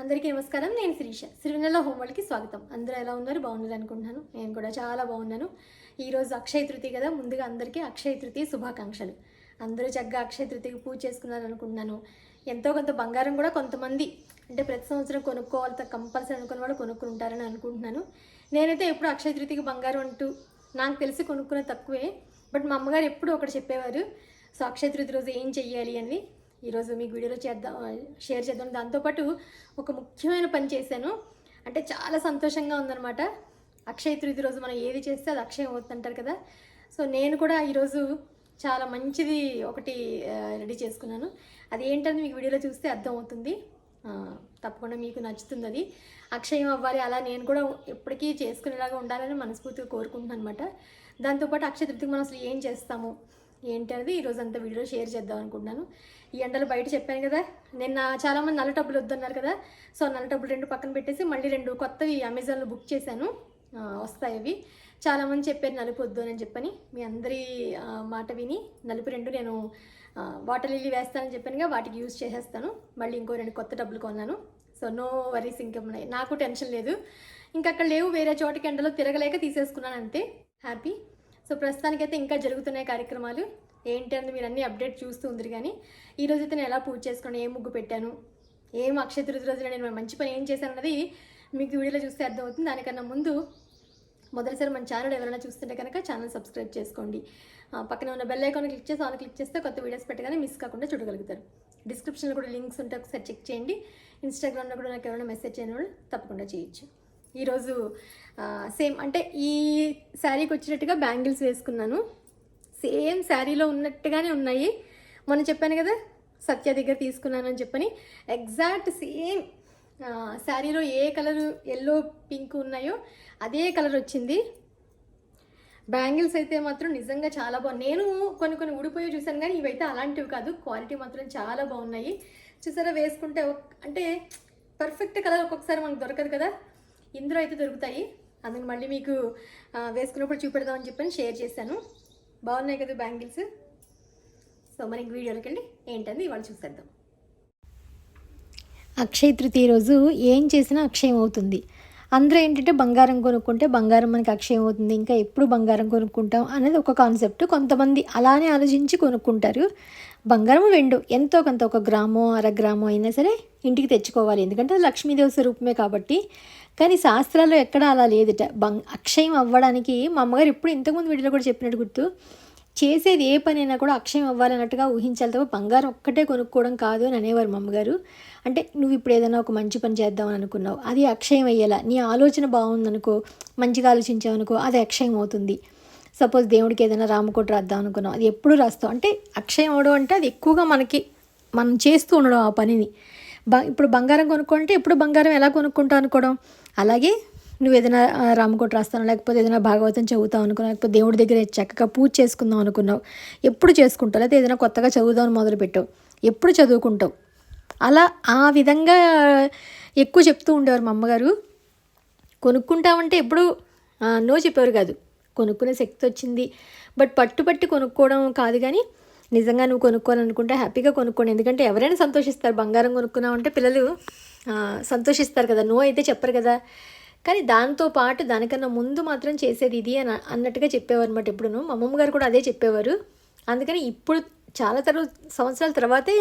అందరికీ నమస్కారం. నేను శిరీష. సిరివెన్నెల హోమ్ స్వాగతం. అందరూ ఎలా ఉన్నారు? బాగున్నారు అనుకుంటున్నాను. నేను కూడా చాలా బాగున్నాను. ఈరోజు అక్షయ తృతీయ కదా. ముందుగా అందరికీ అక్షయ తృతీయ శుభాకాంక్షలు. అందరూ చక్కగా అక్షయ తృతీయకి పూజ చేసుకున్నారు అనుకుంటున్నాను. ఎంతో కొంత బంగారం కూడా కొంతమంది అంటే ప్రతి సంవత్సరం కొనుక్కోవాలి కంపల్సరీ అనుకున్న వాళ్ళు కొనుక్కుని ఉంటారని అనుకుంటున్నాను. నేనైతే ఎప్పుడు అక్షయ తృతీయకి బంగారం అంటూ నాకు తెలిసి కొనుక్కునే తక్కువే. బట్ మా అమ్మగారు ఎప్పుడు ఒకటి చెప్పేవారు. సో అక్షయ తృతీయ రోజు ఏం చెయ్యాలి అని. ఈరోజు మీకు వీడియోలో చేద్దాం షేర్ చేద్దాం. దాంతోపాటు ఒక ముఖ్యమైన పని చేశాను. అంటే చాలా సంతోషంగా ఉందన్నమాట. అక్షయ తృతీయ రోజు మనం ఏది చేస్తే అది అక్షయం అవుతుందంటారు కదా. సో నేను కూడా ఈరోజు చాలా మంచిది ఒకటి రెడీ చేసుకున్నాను. అది ఏంటని మీకు వీడియోలో చూస్తే అర్థమవుతుంది. తప్పకుండా మీకు నచ్చుతుంది అది అక్షయం అవ్వాలి అలా నేను కూడా ఎప్పటికీ చేసుకునేలాగా ఉండాలని మనస్ఫూర్తిగా కోరుకుంటున్నాను అనమాట దాంతోపాటు అక్షయ తృప్తికి మనం అసలు ఏం చేస్తాము? ఏంటి అనేది ఈరోజు అంతా వీడియో షేర్ చేద్దాం అనుకుంటున్నాను. ఈ ఎండలు బయట చెప్పాను కదా. నిన్న చాలామంది నల్ల టబ్బులు వద్దన్నారు కదా. సో నల్ల టబ్బులు రెండు పక్కన పెట్టేసి మళ్ళీ రెండు కొత్తవి అమెజాన్లో బుక్ చేశాను. వస్తాయి అవి. చాలామంది చెప్పారు నలుపు వద్దు అని చెప్పని. మీ అందరి మాట విని నలుపు రెండు నేను వాటర్ లిల్లీ వేస్తానని చెప్పానుగా వాటికి యూజ్ చేసేస్తాను. మళ్ళీ ఇంకో రెండు కొత్త డబ్బులు కొన్నాను. సో నో వరీస్ ఇంకేమున్నాయి నాకు టెన్షన్ లేదు. ఇంకా అక్కడ లేవు వేరే చోటకి ఎండలో తిరగలేక తీసేసుకున్నాను అంతే. హ్యాపీ. సో ప్రస్తుతానికైతే ఇంకా జరుగుతున్నాయి కార్యక్రమాలు. ఏంటి అని మీరు అన్ని అప్డేట్ చూస్తూ ఉంది కానీ ఈ రోజు అయితే నేను ఎలా పూజ చేసుకుని ఏం ముగ్గు పెట్టాను ఏం అక్షయ తృతీయ రోజున నేను మంచి పని ఏం చేశాను అన్నది మీకు వీడియోలో చూస్తే అర్థమవుతుంది. దానికన్నా ముందు మొదటిసారి మన ఛానల్ ఎవరైనా చూస్తుంటే కనుక ఛానల్ సబ్స్క్రైబ్ చేసుకోండి. పక్కన ఉన్న బెల్ ఐకాన్ క్లిక్ చేసి ఆన్ క్లిక్ చేస్తే కొత్త వీడియోస్ పెట్టగానే మిస్ కాకుండా చూడగలుగుతారు. డిస్క్రిప్షన్లో కూడా లింక్స్ ఉంటే ఒకసారి చెక్ చేయండి. ఇన్స్టాగ్రామ్లో కూడా నాకు ఎవరైనా మెసేజ్ చేయని వాళ్ళు తప్పకుండా చేయొచ్చు. ఈరోజు సేమ్ అంటే ఈ శారీకి వచ్చినట్టుగా బ్యాంగిల్స్ వేసుకున్నాను. సేమ్ శారీలో ఉన్నట్టుగానే ఉన్నాయి. మొన్న చెప్పాను కదా సత్య దగ్గర తీసుకున్నానని చెప్పని. ఎగ్జాక్ట్ సేమ్ శారీలో ఏ కలర్ ఎల్లో పింక్ ఉన్నాయో అదే కలర్ వచ్చింది. బ్యాంగిల్స్ అయితే మాత్రం నిజంగా చాలా బాగున్నాయి. నేను కొన్ని కొన్ని ఊడిపోయి చూశాను కానీ ఇవైతే అలాంటివి కాదు. క్వాలిటీ మాత్రం చాలా బాగున్నాయి. చూసారా వేసుకుంటే అంటే పర్ఫెక్ట్ కలర్ ఒక్కొక్కసారి మనకు దొరకదు కదా. ఇందులో అయితే దొరుకుతాయి. అందుకని మళ్ళీ మీకు వేసుకున్నప్పుడు చూపెడదామని చెప్పని షేర్ చేశాను. బాగున్నాయి కదా బ్యాంగిల్స్? సో మనకి వీడియోలోకి వెళ్ళి ఏంటని ఇవాళ చూసేద్దాం. అక్షయ తృతీయ రోజు ఏం చేసినా అక్షయం అవుతుంది. అందరూ ఏంటంటే బంగారం కొనుక్కుంటే బంగారం మనకి అక్షయం అవుతుంది. ఇంకా ఎప్పుడు బంగారం కొనుక్కుంటాం అనేది ఒక కాన్సెప్ట్. కొంతమంది అలానే ఆలోచించి కొనుక్కుంటారు. బంగారం వెండు. ఎంతో కొంత ఒక గ్రామో అర గ్రామో అయినా సరే ఇంటికి తెచ్చుకోవాలి. ఎందుకంటే అది లక్ష్మీదేవి స్వరూపమే కాబట్టి కానీ శాస్త్రాల్లో ఎక్కడ అలా లేదుట. బంగ్ అక్షయం అవ్వడానికి మా అమ్మగారు ఎప్పుడు ఇంతకుముందు వీడియోలో కూడా చెప్పినట్టు గుర్తు. చేసేది ఏ పనైనా కూడా అక్షయం అవ్వాలన్నట్టుగా ఊహించాలి తప్ప బంగారం ఒక్కటే కొనుక్కోవడం కాదు అని అనేవారు మా అమ్మగారు. అంటే నువ్వు ఇప్పుడు ఏదైనా ఒక మంచి పని చేద్దామని అనుకున్నావు. అది అక్షయం అయ్యేలా నీ ఆలోచన బాగుందనుకో మంచిగా ఆలోచించావు అనుకో అది అక్షయం అవుతుంది. సపోజ్ దేవుడికి ఏదైనా రామకోట రాద్దాం అనుకున్నావు అది ఎప్పుడు రాస్తావు? అంటే అక్షయం అవడం అంటే అది ఎక్కువగా మనకి మనం చేస్తూ ఉండడం ఆ పనిని. బ ఇప్పుడు బంగారం కొనుక్కుంటే ఎప్పుడు బంగారం ఎలా కొనుక్కుంటావు అనుకోవడం? అలాగే నువ్వు ఏదైనా రామకోట రాస్తాను లేకపోతే ఏదైనా భాగవతం చదువుతావు అనుకున్నావు? లేకపోతే దేవుడి దగ్గర చక్కగా పూజ చేసుకుందాం అనుకున్నావు? ఎప్పుడు చేసుకుంటావు? లేకపోతే ఏదైనా కొత్తగా చదువుదామని మొదలుపెట్టావు? ఎప్పుడు చదువుకుంటావు? అలా ఆ విధంగా ఎక్కువ చెప్తూ ఉండేవారు మా అమ్మగారు. కొనుక్కుంటామంటే ఎప్పుడు నో చెప్పేవారు కాదు. కొనుక్కునే శక్తి వచ్చింది. బట్ పట్టుపట్టి కొనుక్కోవడం కాదు కానీ నిజంగా నువ్వు కొనుక్కోవాలనుకుంటే హ్యాపీగా కొనుక్కోండి. ఎందుకంటే ఎవరైనా సంతోషిస్తారు. బంగారం కొనుక్కున్నామంటే పిల్లలు సంతోషిస్తారు కదా. నో అయితే చెప్పరు కదా. కానీ దాంతో పాటు దానికన్నా ముందు మాత్రం చేసేది ఇది అని అన్నట్టుగా చెప్పేవారు అనమాట ఎప్పుడును. మా అమ్మమ్మ గారు కూడా అదే చెప్పేవారు. అందుకని ఇప్పుడు చాలా తర్వాత సంవత్సరాల తర్వాతే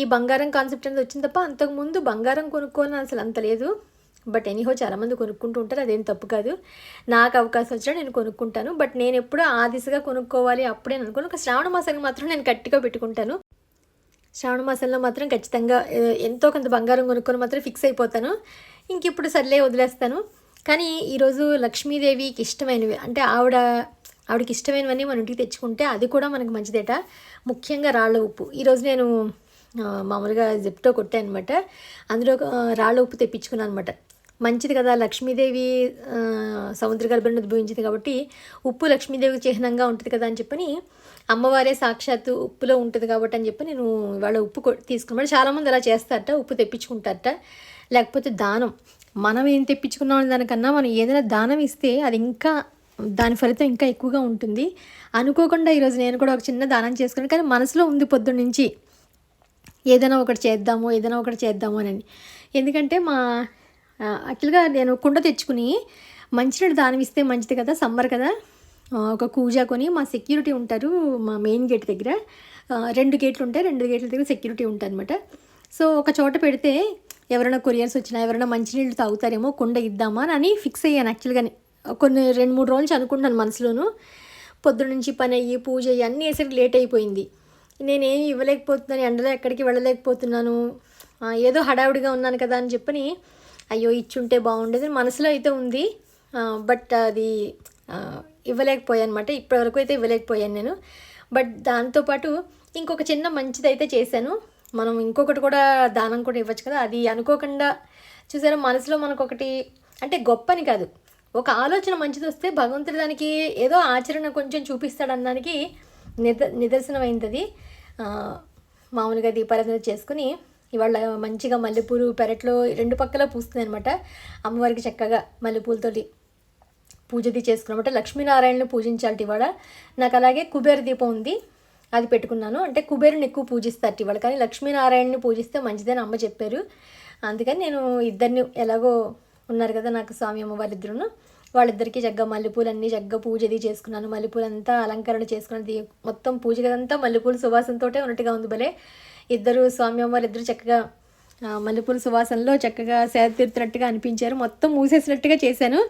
ఈ బంగారం కాన్సెప్ట్ అనేది వచ్చింది తప్ప అంతకుముందు బంగారం కొనుక్కోని అసలు అంత లేదు. బట్ ఎనీహో చాలామంది కొనుక్కుంటూ ఉంటారు అదేం తప్పు కాదు. నాకు అవకాశం వచ్చినా నేను కొనుక్కుంటాను. బట్ నేను ఎప్పుడు ఆ దిశగా కొనుక్కోవాలి అప్పుడే అనుకోను ఒక శ్రావణ మాసానికి మాత్రం నేను గట్టిగా పెట్టుకుంటాను. శ్రావణ మాసంలో మాత్రం ఖచ్చితంగా ఎంతో కొంత బంగారం కొనుక్కొని మాత్రం ఫిక్స్ అయిపోతాను. ఇంక ఇప్పుడు సర్లే వదిలేస్తాను. కానీ ఈరోజు లక్ష్మీదేవికి ఇష్టమైనవి అంటే ఆవిడ ఆవిడకి ఇష్టమైనవన్నీ మన ఇంటికి తెచ్చుకుంటే అది కూడా మనకు మంచిదేట. ముఖ్యంగా రాళ్ళ ఉప్పు. ఈరోజు నేను మామూలుగా జిప్టో కొట్టాను అనమాట అందులో రాళ్ళ ఉప్పు తెప్పించుకున్నాను అనమాట మంచిది కదా లక్ష్మీదేవి సముద్ర గర్భను ఉద్భవించింది కాబట్టి ఉప్పు లక్ష్మీదేవి చిహ్నంగా ఉంటుంది కదా అని చెప్పని అమ్మవారే సాక్షాత్తు ఉప్పులో ఉంటుంది కాబట్టి అని చెప్పి నేను ఇవాళ ఉప్పు తీసుకున్నాడు చాలామంది అలా చేస్తారట ఉప్పు తెప్పించుకుంటారట. లేకపోతే దానం. మనం ఏం తెప్పించుకున్నాం దానికన్నా మనం ఏదైనా దానం ఇస్తే అది ఇంకా దాని ఫలితం ఇంకా ఎక్కువగా ఉంటుంది. అనుకోకుండా ఈరోజు నేను కూడా ఒక చిన్న దానం చేసుకున్నాను. కానీ మనసులో ఉంది పొద్దు నుంచి ఏదైనా ఒకటి చేద్దాము ఏదైనా ఒకటి చేద్దాము అని. ఎందుకంటే మా యాక్చువల్గా నేను కుండ తెచ్చుకుని మంచినీళ్ళు దానం ఇస్తే మంచిది కదా సమ్మర్ కదా. ఒక కూజా కొని మా సెక్యూరిటీ ఉంటారు మా మెయిన్ గేట్ దగ్గర. రెండు గేట్లు ఉంటాయి రెండు గేట్ల దగ్గర సెక్యూరిటీ ఉంటుంది అనమాట సో ఒక చోట పెడితే ఎవరైనా కొరియర్స్ వచ్చినా ఎవరైనా మంచినీళ్ళు తాగుతారేమో కుండ ఇద్దామా అని ఫిక్స్ అయ్యాను యాక్చువల్గానే. కొన్ని రెండు మూడు రోజులు అనుకుంటాను అనుకుంటున్నాను మనసులోను. పొద్దు నుంచి పని అయ్యి పూజ అయ్యి అన్నీ వేసరికి లేట్ అయిపోయింది. నేనేమి ఇవ్వలేకపోతున్నాను ఎండలో ఎక్కడికి వెళ్ళలేకపోతున్నాను. ఏదో హడావుడిగా ఉన్నాను కదా అని చెప్పని అయ్యో ఇచ్చుంటే బాగుండేది మనసులో అయితే ఉంది. బట్ అది ఇవ్వలేకపోయాను అనమాట ఇప్పటివరకు అయితే ఇవ్వలేకపోయాను నేను. బట్ దాంతోపాటు ఇంకొక చిన్న మంచిది అయితే చేశాను. మనం ఇంకొకటి కూడా దానం కూడా ఇవ్వచ్చు కదా. అది అనుకోకుండా చూసారా మనసులో మనకు ఒకటి అంటే గొప్పని కాదు. ఒక ఆలోచన మంచిది వస్తే భగవంతుడు దానికి ఏదో ఆచరణ కొంచెం చూపిస్తాడనడానికి నిద నిదర్శనమైంది అది. మామూలుగా దీపారాధన చేసుకుని ఇవాళ మంచిగా మల్లెపూలు పెరట్లో రెండు పక్కల పూస్తుంది అనమాట అమ్మవారికి చక్కగా మల్లెపూలతోటి పూజది చేసుకున్నమాట. లక్ష్మీనారాయణను పూజించాలి ఇవాళ. నాకు అలాగే కుబేర దీపం ఉంది. అది పెట్టుకున్నాను. అంటే కుబేరుని ఎక్కువ పూజిస్తారు ఇవాళ. కానీ లక్ష్మీనారాయణని పూజిస్తే మంచిదని అమ్మ చెప్పారు. అందుకని నేను ఇద్దరిని ఎలాగో ఉన్నారు కదా నాకు స్వామి అమ్మవారి ఇద్దరును వాళ్ళిద్దరికీ జగ్గ మల్లెపూలు అన్నీ జగ్గ పూజది చేసుకున్నాను. మల్లెపూలు అంతా అలంకరణ చేసుకున్నది మొత్తం పూజ కదంతా మల్లెపూలు సువాసనతో ఉన్నట్టుగా ఉంది భలే. ఇద్దరు స్వామి అమ్మవారు ఇద్దరు చక్కగా మల్లెపూల సువాసనలో చక్కగా సేద తీరుతున్నట్టుగా అనిపించారు. మొత్తం మూసేసినట్టుగా చేశాను.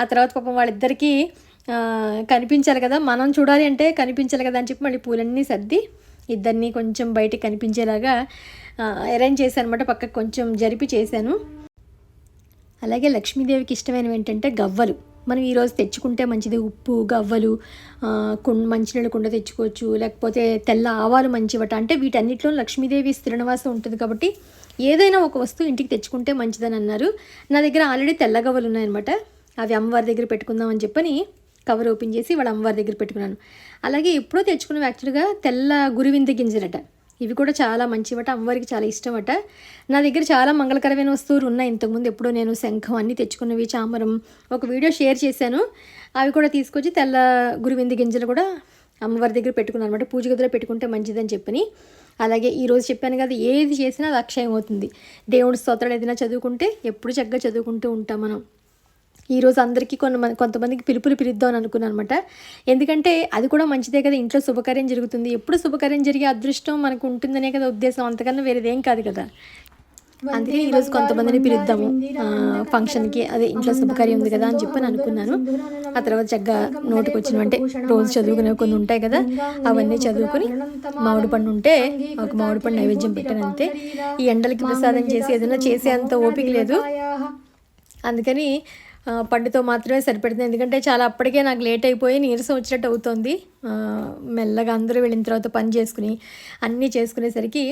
ఆ తర్వాత పాపం వాళ్ళిద్దరికీ కనిపించాలి కదా మనం చూడాలి అంటే కనిపించాలి కదా అని చెప్పి మళ్ళీ పూలన్నీ సర్ది ఇద్దరిని కొంచెం బయటికి కనిపించేలాగా అరేంజ్ చేశాను అనమాట పక్కకు కొంచెం జరిపి చేశాను. అలాగే లక్ష్మీదేవికి ఇష్టమైనవి ఏంటంటే గవ్వలు. మనం ఈరోజు తెచ్చుకుంటే మంచిది ఉప్పు గవ్వలు ఆ, మంచినీళ్ళ కుండ తెచ్చుకోవచ్చు లేకపోతే తెల్ల ఆవాలు మంచివట. అంటే వీటన్నిటిలో లక్ష్మీదేవి స్థిరనివాసం ఉంటుంది కాబట్టి ఏదైనా ఒక వస్తువు ఇంటికి తెచ్చుకుంటే మంచిదని అన్నారు. నా దగ్గర ఆల్రెడీ తెల్ల గవ్వలు ఉన్నాయన్నమాట. అవి అమ్మవారి దగ్గర పెట్టుకుందామని చెప్పని కవర్ ఓపెన్ చేసి వాళ్ళ అమ్మవారి దగ్గర పెట్టుకున్నాను. అలాగే ఎప్పుడో తెచ్చుకున్నవి యాక్చువల్గా తెల్ల గురివింద గింజలట. ఇవి కూడా చాలా మంచివట అమ్మవారికి చాలా ఇష్టమట. నా దగ్గర చాలా మంగళకరమైన వస్తువులు ఉన్నాయి. ఇంతకుముందు ఎప్పుడో నేను శంఖం అన్నీ తెచ్చుకున్నవి చామరం ఒక వీడియో షేర్ చేశాను. అవి కూడా తీసుకొచ్చి తెల్ల గురువింది గింజలు కూడా అమ్మవారి దగ్గర పెట్టుకున్నాను అనమాట పూజ గదిలో పెట్టుకుంటే మంచిదని చెప్పని. అలాగే ఈరోజు చెప్పాను కదా ఏది చేసినా అది అక్షయం అవుతుంది. దేవుడి స్తోత్రాలు ఏదైనా చదువుకుంటే ఎప్పుడు చక్కగా చదువుకుంటూ ఉంటాం మనం. ఈరోజు అందరికీ కొంతమంది కొంతమందికి పిలుపులు పిలుద్దాం అని అనుకున్నాను అనమాట ఎందుకంటే అది కూడా మంచిదే కదా ఇంట్లో శుభకార్యం జరుగుతుంది. ఎప్పుడు శుభకార్యం జరిగే అదృష్టం మనకు ఉంటుందనే కదా ఉద్దేశం. అంతకన్నా వేరేదేం కాదు కదా. అందుకే ఈరోజు కొంతమందిని పిలుద్దాము. ఫంక్షన్కి అదే ఇంట్లో శుభకార్యం ఉంది కదా అని చెప్పి అనుకున్నాను. ఆ తర్వాత చక్కగా నోటికి వచ్చినవంటే రోజు చదువుకునే కొన్ని ఉంటాయి కదా అవన్నీ చదువుకుని మామిడి పండు ఉంటే ఒక మామిడి పండు నైవేద్యం పెట్టాను అంతే. ఈ ఎండలకి ప్రసాదం చేసి ఏదైనా చేసే అంత ఓపిక లేదు. అందుకని పండుతో మాత్రమే సరిపెడుతుంది ఎందుకంటే చాలా అప్పటికే నాకు లేట్ అయిపోయి నీరసం వచ్చినట్టు అవుతుంది. మెల్లగా అందరూ వెళ్ళిన తర్వాత పని చేసుకుని అన్నీ చేసుకునేసరికి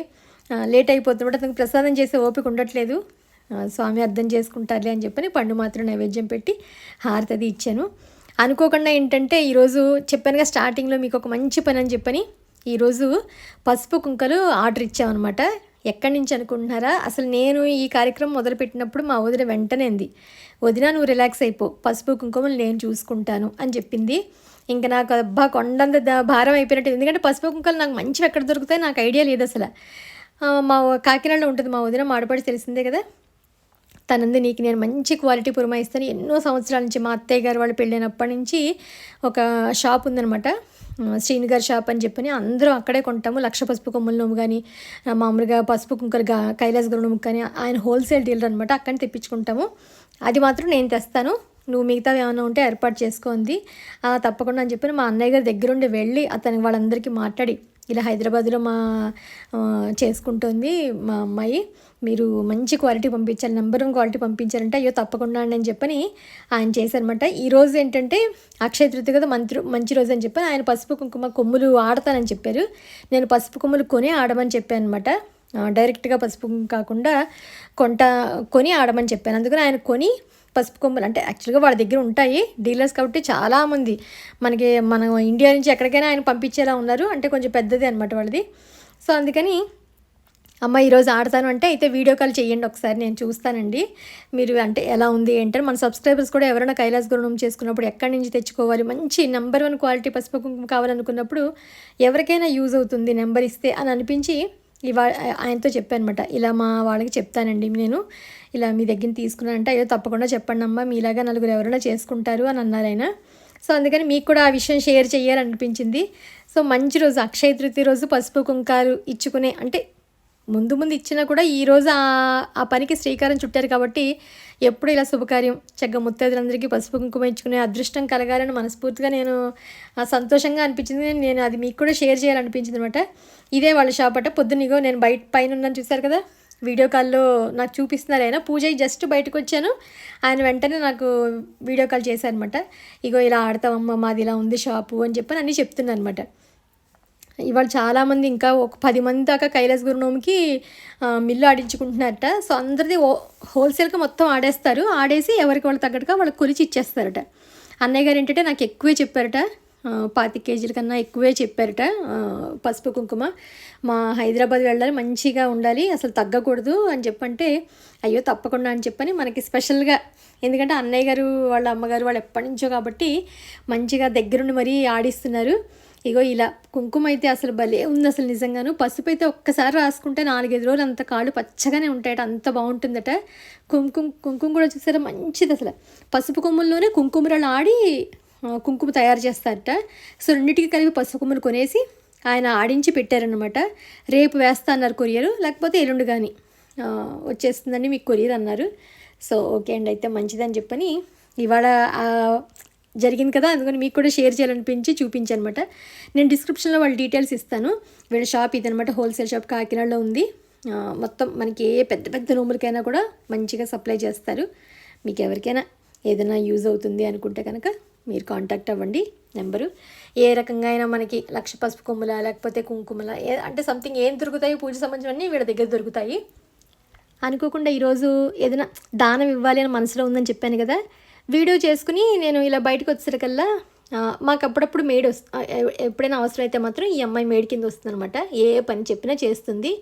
లేట్ అయిపోతున్నప్పుడు అతనికి ప్రసాదం చేసే ఓపిక ఉండట్లేదు. స్వామి అర్థం చేసుకుంటారులే అని చెప్పని పండు మాత్రం నైవేద్యం పెట్టి హారతది ఇచ్చాను. అనుకోకుండా ఏంటంటే ఈరోజు చెప్పానుగా స్టార్టింగ్లో మీకు ఒక మంచి పని అని చెప్పని ఈరోజు పసుపు కుంకలు ఆర్డర్ ఇచ్చామన్నమాట. ఎక్కడి నుంచి అనుకుంటున్నారా? అసలు నేను ఈ కార్యక్రమం మొదలుపెట్టినప్పుడు మా వదిన వెంటనే ఉంది వదిన నువ్వు రిలాక్స్ అయిపో పసుపు కుంకుమలు నేను చూసుకుంటాను అని చెప్పింది. ఇంకా నాకు అబ్బా కొండంత భారం అయిపోయినట్టు ఎందుకంటే పసుపు కుంకాలు నాకు మంచివి ఎక్కడ దొరుకుతాయి నాకు ఐడియా లేదు అసలు. మా కాకినాడలో ఉంటుంది మా వదిన మాడపడి తెలిసిందే కదా. తనంది నీకు నేను మంచి క్వాలిటీ పురమాయిస్తాను. ఎన్నో సంవత్సరాల నుంచి మా అత్తయ్య గారు వాళ్ళు పెళ్ళైనప్పటి నుంచి ఒక షాప్ ఉందనమాట శ్రీను గారి షాప్ అని చెప్పని అందరూ అక్కడే కొంటాము. లక్ష పసుపు కొమ్మల నొమ్ము కానీ మామూలుగా పసుపు కుంకలు గా కైలాస్ గౌడ కానీ ఆయన హోల్సేల్ డీలర్ అనమాట అక్కడిని తెప్పించుకుంటాము. అది మాత్రం నేను తెస్తాను. నువ్వు మిగతావి ఏమైనా ఉంటే ఏర్పాటు చేసుకోండి తప్పకుండా అని చెప్పి మా అన్నయ్య గారి దగ్గరుండి వెళ్ళి అతనికి వాళ్ళందరికీ మాట్లాడి ఇలా హైదరాబాద్లో మా చేసుకుంటుంది మా అమ్మాయి. మీరు మంచి క్వాలిటీ పంపించాలి నెంబర్ వన్ క్వాలిటీ పంపించారంటే అయ్యో తప్పకుండా అండి అని చెప్పని ఆయన చేశారనమాట ఈ రోజు ఏంటంటే అక్షయ తృతీయ కదా మంచి మంచి రోజు అని చెప్పని ఆయన పసుపు కుంకుమ కొమ్ములు ఆడతానని చెప్పారు. నేను పసుపు కొమ్ములు కొని ఆడమని చెప్పాను అనమాట డైరెక్ట్గా పసుపు కాకుండా కొంట కొని ఆడమని చెప్పాను. అందుకని ఆయన కొని పసుపు కొమ్మలు అంటే యాక్చువల్గా వాళ్ళ దగ్గర ఉంటాయి డీలర్స్ కాబట్టి చాలామంది మనకి మన ఇండియా నుంచి ఎక్కడికైనా ఆయన పంపించేలా ఉన్నారు అంటే కొంచెం పెద్దది అనమాట వాళ్ళది. సో అందుకని అమ్మ ఈరోజు ఆడతాను అంటే అయితే వీడియో కాల్ చేయండి ఒకసారి నేను చూస్తానండి. మీరు అంటే ఎలా ఉంది ఏంటని మన సబ్స్క్రైబర్స్ కూడా ఎవరైనా కైలాస్ గురుణం చేసుకున్నప్పుడు ఎక్కడి నుంచి తెచ్చుకోవాలి మంచి నెంబర్ వన్ క్వాలిటీ పసుపు కుంకుమ కావాలనుకున్నప్పుడు ఎవరికైనా యూజ్ అవుతుంది నెంబర్ ఇస్తే అని అనిపించి ఇవా ఆయనతో చెప్పానమాట. ఇలా మా వాళ్ళకి చెప్తానండి నేను. ఇలా మీ దగ్గర తీసుకున్నానంటే అయ్యో తప్పకుండా చెప్పండి అమ్మా మీలాగా నలుగురు ఎవరైనా చేసుకుంటారు అని అన్నారు ఆయన. సో అందుకని మీకు కూడా ఆ విషయం షేర్ చేయాలనిపించింది. సో మంచి రోజు అక్షయ తృతీయ రోజు పసుపు కుంకాలు ఇచ్చుకునే అంటే ముందు ముందు ఇచ్చినా కూడా ఈరోజు ఆ ఆ పనికి శ్రీకారం చుట్టారు కాబట్టి ఎప్పుడు ఇలా శుభకార్యం. చక్కగా ముత్తైదులందరికీ పసుపు కుంకుమ ఇచ్చుకునే అదృష్టం కలగాలని మనస్ఫూర్తిగా నేను సంతోషంగా అనిపించింది. నేను అది మీకు కూడా షేర్ చేయాలనిపించింది అనమాట ఇదే వాళ్ళ షాప్ అట. పొద్దున్నగో నేను బయట పైన ఉన్నాను చూశారు కదా? వీడియో కాల్లో నాకు చూపిస్తున్నారు ఆయన. పూజ జస్ట్ బయటకు వచ్చాను. ఆయన వెంటనే నాకు వీడియో కాల్ చేశారనమాట ఇగో ఇలా ఆడతావమ్మ మాది ఇలా ఉంది షాపు అని చెప్పని అన్నీ చెప్తున్నాను అనమాట ఇవాళ చాలామంది ఇంకా ఒక పది మంది దాకా కైలాస్ గురునోమికి మిల్లు ఆడించుకుంటున్నారట. సో అందరిది హోల్సేల్గా మొత్తం ఆడేస్తారు. ఆడేసి ఎవరికి వాళ్ళు తగ్గట్టుగా వాళ్ళకి కొలిచి ఇచ్చేస్తారట. అన్నయ్య గారు ఏంటంటే నాకు ఎక్కువే చెప్పారట. పాతి పాతిక కేజీల కన్నా ఎక్కువే చెప్పారట. పసుపు కుంకుమ. మా హైదరాబాద్ వెళ్ళాలి మంచిగా ఉండాలి అసలు తగ్గకూడదు అని చెప్పంటే అయ్యో తప్పకుండా అని చెప్పని మనకి స్పెషల్గా ఎందుకంటే అన్నయ్య గారు వాళ్ళ అమ్మగారు వాళ్ళు ఎప్పటి నుంచో కాబట్టి మంచిగా దగ్గరుండి మరీ ఆడిస్తున్నారు. ఇగో ఇలా కుంకుమ అయితే అసలు భలే ఉంది అసలు నిజంగాను. పసుపు అయితే ఒక్కసారి రాసుకుంటే నాలుగైదు రోజులు అంత కాళ్ళు పచ్చగానే ఉంటాయట అంత బాగుంటుందట. కుంకుమ కుంకుమ కూడా చూసారా మంచిది అసలు. పసుపు కొమ్ముల్లోనే కుంకుమరాలు ఆడి కుంకుమ తయారు చేస్తారట. సో రెండింటికి కలిపి పసుపు కొమ్ములు కొనేసి ఆయన ఆడించి పెట్టారనమాట రేపు వేస్తా అన్నారు కొరియరు లేకపోతే ఎల్లుండి కానీ వచ్చేస్తుందని వచ్చేస్తుందండి మీకు కొరియర్ అన్నారు. సో ఓకే అండి అయితే మంచిదని చెప్పని ఇవాళ జరిగింది కదా అందుకని మీకు కూడా షేర్ చేయాలనిపించి చూపించనమాట నేను డిస్క్రిప్షన్లో వాళ్ళ డీటెయిల్స్ ఇస్తాను. వీళ్ళ షాప్ ఇదనమాట హోల్సేల్ షాప్ కాకినాడలో ఉంది. మొత్తం మనకి ఏ పెద్ద పెద్ద రూములకైనా కూడా మంచిగా సప్లై చేస్తారు. మీకు ఎవరికైనా ఏదైనా యూజ్ అవుతుంది అనుకుంటే కనుక మీరు కాంటాక్ట్ అవ్వండి. నెంబరు ఏ రకంగా అయినా మనకి లక్ష పసుపు కొమ్ముల లేకపోతే కుంకుమల ఏ అంటే సంథింగ్ ఏం దొరుకుతాయి పూజ సంబంధించినవన్నీ వీళ్ళ దగ్గర దొరుకుతాయి. అనుకోకుండా ఈరోజు ఏదైనా దానం ఇవ్వాలి అని మనసులో ఉందని చెప్పాను కదా. వీడియో చేసుకుని నేను ఇలా బయటకు వచ్చేసరికల్లా మాకు అప్పుడప్పుడు మేడ్ వస్తు ఎప్పుడైనా అవసరం అయితే మాత్రం ఈ అమ్మాయి మేడ్ కింద వస్తుందన్నమాట. ఏ పని చెప్పినా చేస్తుంది.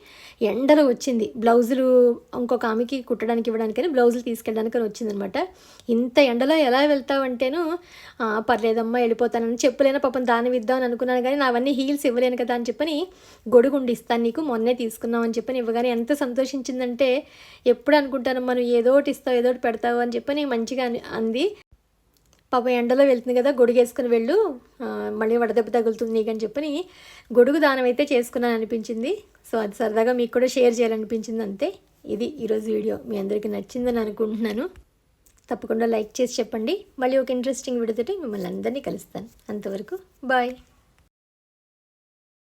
ఎండలో వచ్చింది. బ్లౌజులు ఇంకొక ఆమెకి కుట్టడానికి ఇవ్వడానికని బ్లౌజులు తీసుకెళ్ళడానికి వచ్చిందనమాట ఇంత ఎండలో ఎలా వెళ్తావంటేను పర్లేదమ్మా వెళ్ళిపోతానని చెప్పలేను పాపం దాని ఇద్దామని అనుకున్నాను కానీ నావన్నీ హీల్స్ ఇవ్వలేను కదా అని చెప్పని గొడుగుండి ఇస్తాను నీకు మొన్నే తీసుకున్నావు అని చెప్పని ఇవ్వగానే ఎంత సంతోషించిందంటే ఎప్పుడు అనుకుంటాను మనం ఏదో ఒకటి ఇస్తావు ఏదో ఒకటి పెడతావు అని చెప్పని మంచిగా అని- అంది. పాప ఎండలో వెళ్తుంది కదా గొడుగు వేసుకుని వెళ్ళు. మళ్ళీ వడదెబ్బ తగులుతుంది నీకని చెప్పని గొడుగు దానం అయితే చేసుకున్నాను అనిపించింది. సో అది సరదాగా మీకు కూడా షేర్ చేయాలనిపించింది అంతే. ఇది ఈరోజు వీడియో. మీ అందరికీ నచ్చిందని అనుకుంటున్నాను. తప్పకుండా లైక్ చేసి చెప్పండి. మళ్ళీ ఒక ఇంట్రెస్టింగ్ వీడియోతో మిమ్మల్ని అందరినీ కలుస్తాను. అంతవరకు బాయ్.